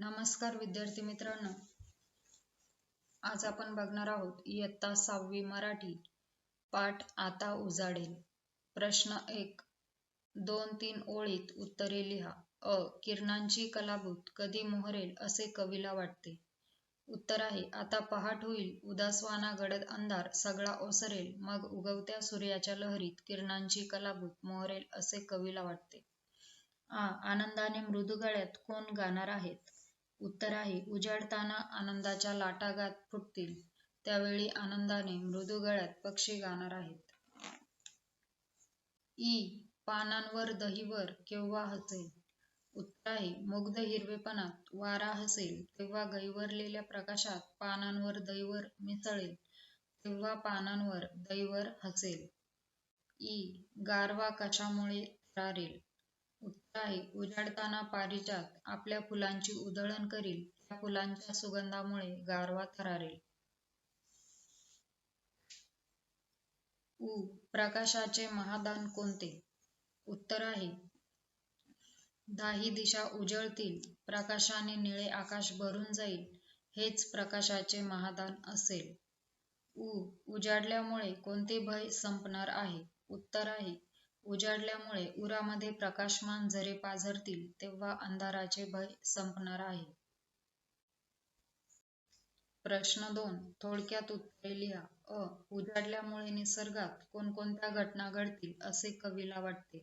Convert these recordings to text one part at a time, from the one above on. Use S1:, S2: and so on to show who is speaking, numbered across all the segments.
S1: नमस्कार विद्यार्थी मित्रांनो. आज आपण बघणार आहोत इयत्ता सहावी मराठी पाठ आता उजाडेल. प्रश्न एक. दोन तीन ओळीत उत्तरे लिहा. अ. किरणांची कलाभूत कधी मोहरेल असे कवीला वाटते. उत्तर आहे आता पहाट होईल उदासवाना गडद अंधार सगळा ओसरेल मग उगवत्या सूर्याच्या लहरीत किरणांची कलाभूत मोहरेल असे कवीला वाटते. आ. आनंदाने मृदुगळ्यात कोण गाणार आहेत? उत्तर आहे. उजाडताना आनंदाच्या लाटा गात फुटतील. त्यावेळी आनंदाने मृदू गळ्यात पक्षी गाणार आहेत. ई. पानांवर दहीवर केव्हा हसेल? उत्तर आहे मुग्ध हिरवेपणात वारा हसेल. तेव्हा गैवरलेल्या प्रकाशात पानांवर दैवर मिसळेल. तेव्हा पानांवर दैवर हसेल. ई. गारवा कशामुळे रारेल उत्साही उजाडताना पारिजात आपल्या फुलांची उधळण करील. त्या फुलांच्या सुगंधामुळे गारवा थरारेल. उ. प्रकाशाचे महादान कोणते? उत्तर आहे. दाही दिशा उजळतील. प्रकाशाने निळे आकाश भरून जाईल. हेच प्रकाशाचे महादान असेल. उ. उजाडल्यामुळे कोणते भय संपणार आहे? उत्तर आहे. उजाडल्यामुळे उरामध्ये प्रकाशमान झरे पाझरतील तेव्हा अंधाराचे भय संपणार आहे. प्रश्न दोन. थोडक्यात उत्तरे लिहा. अ. उजाडल्यामुळे निसर्गात कोणकोणत्या घटना घडतील असे कवीला वाटते.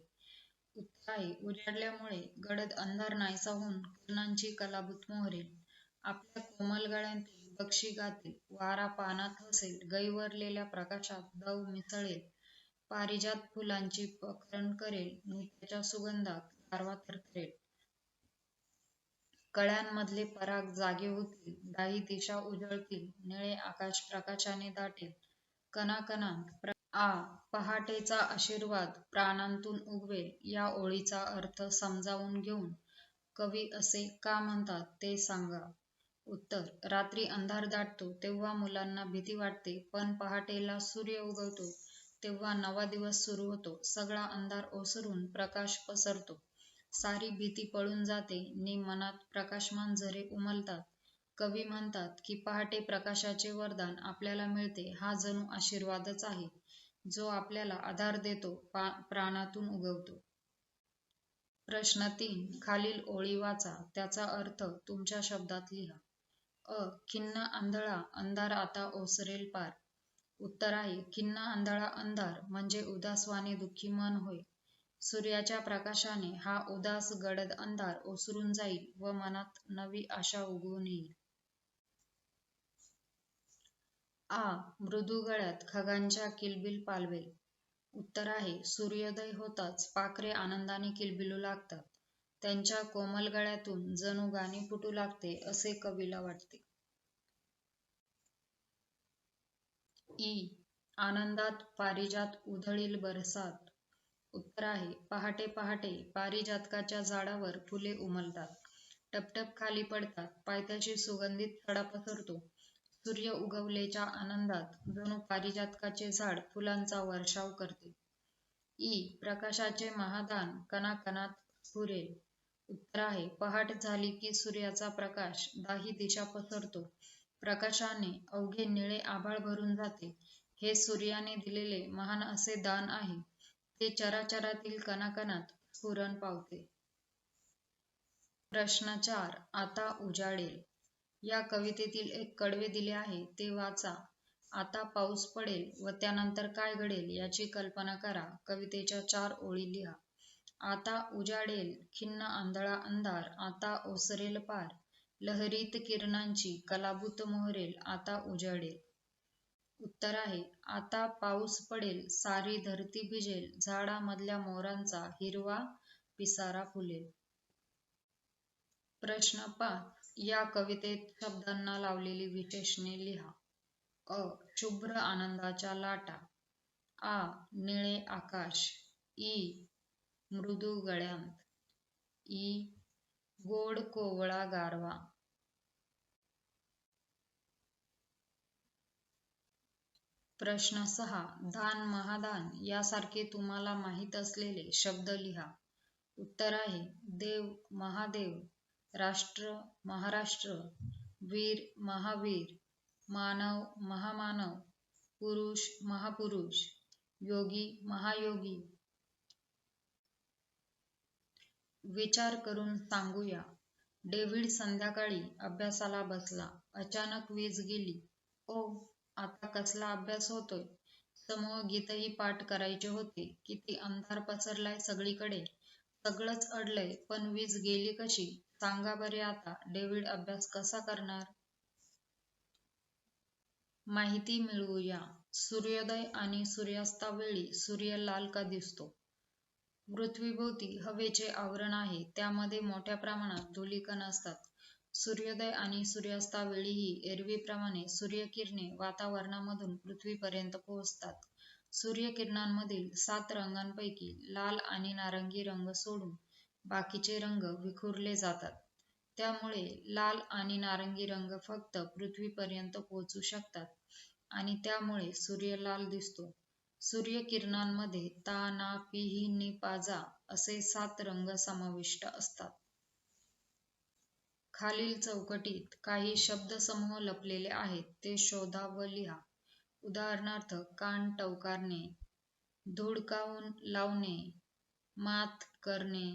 S1: उत्तर आहे. उजाडल्यामुळे गडद अंधार नाहीसा होऊन किरणांची कलाभूत मोहरेल आपल्या कोमल गळ्यांतील पक्षी गातील वारा पानात हसेल. गैवरलेल्या प्रकाशात दव मिसळेल. पारिजात फुलांची पखरण करेल त्याच्या सुगंधात गारवा थरथरेल. कळ्यांमधले पराग जागे होतील दाही दिशा उजळतील निळे आकाश प्रकाशाने दाटेल. कणाकणांत आ पहाटेचा आशीर्वाद प्राणांतून उगवेल या ओळीचा अर्थ समजावून घेऊन. कवी असे का म्हणतात ते सांगा. उत्तर रात्री अंधार दाटतो तेव्हा मुलांना भीती वाटते पण पहाटेला सूर्य उगवतो. तेव्हा नवा दिवस सुरू होतो. सगळा अंधार ओसरून प्रकाश पसरतो. सारी भीती पळून जाते. नि मनात प्रकाशमान झरे उमलतात. कवी म्हणतात की पहाटे प्रकाशाचे वरदान आपल्याला मिळते. हा जणू आशीर्वादच आहे. जो आपल्याला आधार देतो प्राणातून उगवतो. प्रश्न तीन. खालील ओळी वाचा. त्याचा अर्थ तुमच्या शब्दात लिहा. अ खिन्न आंधळा. अंधार आता ओसरेल पार. उत्तर आहे खिन्न आंधळा अंधार म्हणजे उदासवाने दुःखी मन होय. सूर्याच्या प्रकाशाने हा उदास गडद अंधार ओसरून जाईल व मनात नवी आशा उगवून येईल. आ. मृदू गळ्यात खगांच्या किलबिल पालवेल. उत्तर आहे सूर्योदय होताच पाखरे आनंदाने किलबिलू लागतात. त्यांच्या कोमल गळ्यातून जणू गाणी फुटू लागते असे कवीला वाटते. ई. आनंदात पारिजात उधळील बरसात. उत्तर आहे पहाटे पहाटे पारिजातकाच्या झाडावर फुले उमलतात. टपटप खाली पडतात पायथ्याशी सुगंधित थडा पसरतो. सूर्य उगवलेच्या आनंदात जणू पारिजातकाचे झाड फुलांचा वर्षाव करते. ई. प्रकाशाचे महादान कणाकणात सुरेल उत्तर आहे पहाट झाली की सूर्याचा प्रकाश दाही दिशा पसरतो. प्रकाशाने अवघे निळे आभाळ भरून जाते. हे सूर्याने दिलेले महान असे दान आहे. ते चराचरातील कणाकणात स्फुरण पावते. प्रश्न चार. आता उजाडेल. या कवितेतील एक कडवे दिले आहे. ते वाचा. आता पाऊस पडेल व त्यानंतर काय घडेल याची कल्पना करा. कवितेच्या चार ओळी लिहा. आता उजाडेल खिन्न आंधळा अंधार. आता ओसरेल पार. लहरीत किरणांची कलाभूत मोहरेल आता उजाडेल. उत्तर आहे आता पाऊस पडेल सारी धरती भिजेल झाडामधल्या मोरांचा हिरवा पिसारा फुलेल. प्रश्न पाच या कवितेत शब्दांना लावलेली विशेषणे लिहा. अ शुभ्र आनंदाच्या लाटा. आ निळे आकाश. ई मृदू गळ्यांत. ई गोड कोवळा गारवा. प्रश्न सहा दान महादान यासारखे तुम्हाला माहीत असलेले शब्द लिहा. उत्तर आहे देव महादेव राष्ट्र महाराष्ट्र वीर महावीर मानव महामानव पुरुष महापुरुष योगी महायोगी विचार करून सांगूया. डेव्हिड संध्याकाळी अभ्यासाला बसला. अचानक वीज गेली. ओ आता कसला अभ्यास होतोय? समूह गीतही पाठ करायचे होते. किती अंधार पसरलाय सगळीकडे. सगळंच अडलंय पण वीज गेली कशी? सांगा बरे आता डेव्हिड अभ्यास कसा करणार? माहिती मिळवूया. सूर्योदय आणि सूर्यास्तावेळी सूर्य लाल का दिसतो? पृथ्वीभोवती हवेचे आवरण आहे. त्यामध्ये मोठ्या प्रमाणात धुलीकण असतात. सूर्योदय आणि सूर्यास्तावेळीही एरवीप्रमाणे सूर्यकिरणे वातावरणामधून पृथ्वीपर्यंत पोहोचतात. सूर्यकिरणांमधील सात रंगांपैकी लाल आणि नारंगी रंग सोडून बाकीचे रंग विखुरले जातात. त्यामुळे लाल आणि नारंगी रंग फक्त पृथ्वीपर्यंत पोहोचू शकतात आणि त्यामुळे सूर्य लाल दिसतो. सूर्यकिरणांमध्ये ता ना पी ही नि पाजा असे सात रंग समाविष्ट असतात. खालील चौकटीत काही शब्दसमूह लपलेले आहेत ते शोधा व लिहा. उदाहरणार्थ कान टवकारणे धुडकावून लावणे मात करणे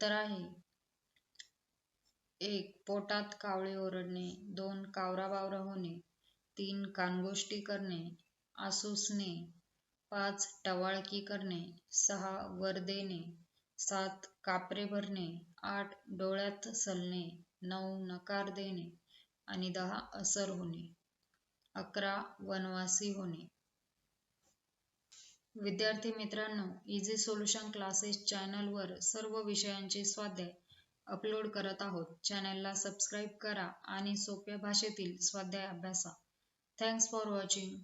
S1: उत्तर आहे. एक पोटात कावळे ओरडणे. दोन कावराबावरा होणे. तीन कानगोष्टी करणे. आसूसणे. पाच टवाळकी करणे. सहा वर देणे. सात कापरे भरणे. आठ डोळ्यात सलणे. नऊ नकार देणे. आणि दहा असर होणे. अकरा वनवासी होणे. विद्यार्थी मित्रांनो इझी सोल्युशन क्लासेस चॅनलवर सर्व विषयांचे स्वाध्याय अपलोड करत आहोत. चॅनलला सबस्क्राईब करा आणि सोप्या भाषेतील स्वाध्याय अभ्यासा. Thanks for watching